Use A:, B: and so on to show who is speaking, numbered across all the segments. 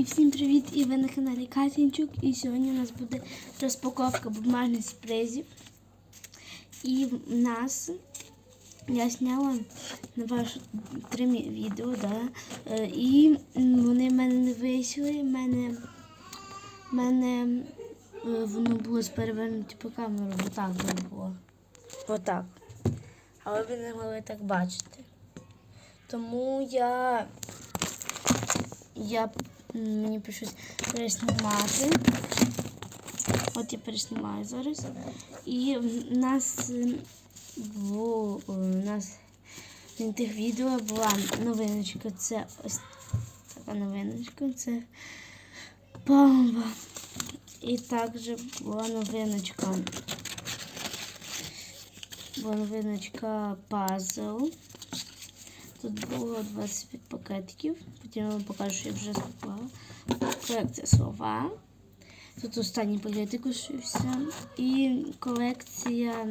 A: І всім привіт! І ви на каналі Катінчук. І сьогодні у нас буде розпаковка бумажних сюрпризів. І в нас я зняла на ваше три відео, да? Е, і вони в мене не вийшли. В мене, мене е, воно було перевернуті по камеру, отак воно було. Отак. Але ви не могли так бачити. Тому я я мені прийшлось переснімати. От я переснімаю зараз. І в нас м, у нас в тих відео була новиночка. Це ось така новиночка. Це бомба. І також була новиночка. Була новиночка пазл. Тут було 25 пакетиків. Потім я вам покажу, що я вже скупала. Колекція слова. Тут останній пакетик лишився. І колекція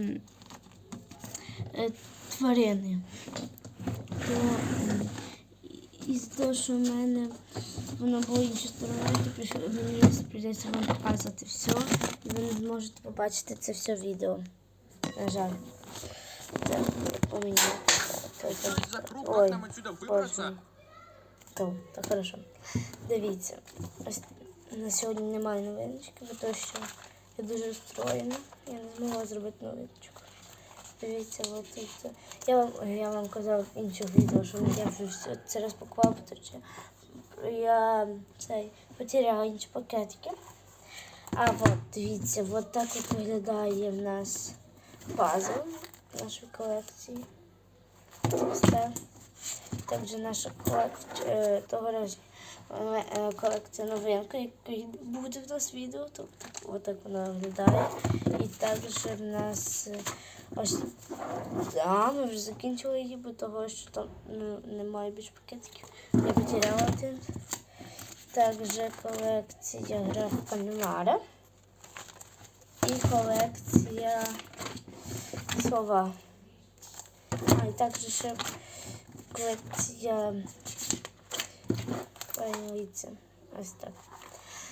A: е, тварини. То, м, із того, що в мене воно було інше стороною, то мені прийдеться вам показувати все. І ви не зможете побачити це все відео. На жаль. Так, у
B: Что круг?
A: Ой,
B: Как нам отсюда выбраться?
A: То, так хорошо. Дивіться, ось на сьогодні немає новиночки, бо то що я дуже розстроєна. Я не змогла зробити новиночку. Дивіться, от тут. Я вам, я вам казав в інших відео, що я вже все це розпакувала, що я цей потеряла інші пакетики. А от дивіться, от так от виглядає в нас пазл нашої колекції. Ось. Також наша колекція того разу е, е, колекція новинка, яка буде в нас відео. Тобто отак вона виглядає. І також в нас е, ось да, ми вже закінчили її, бо того, що там ну, немає більше пакетиків. Я потеряла один. Також колекція графіка Нюмара. І колекція слова. А, і також ще колекція Дивіться, ось так.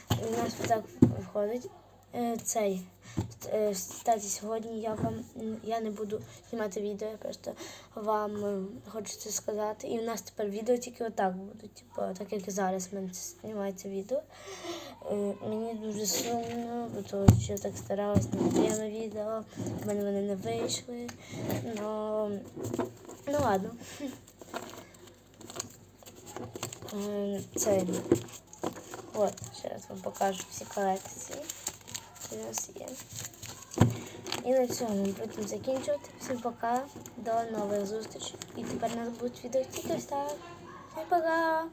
A: У нас так виходить цей. Е, Кстати, сьогодні я вам я не буду знімати відео, я просто вам е, хочу це сказати. І у нас тепер відео тільки отак будуть, типу, так як і зараз в мене знімається відео. Е, Мені дуже сумно, бо тому що я так старалась тими відео. В мене вони не вийшли. Но... Ну ладно. Е, Це от, ще раз вам покажу всі колекції, у. І на цьому ми будемо закінчувати. Всім пока, до нових зустрічей. І тепер у нас будуть відео тільки так. Всім пока!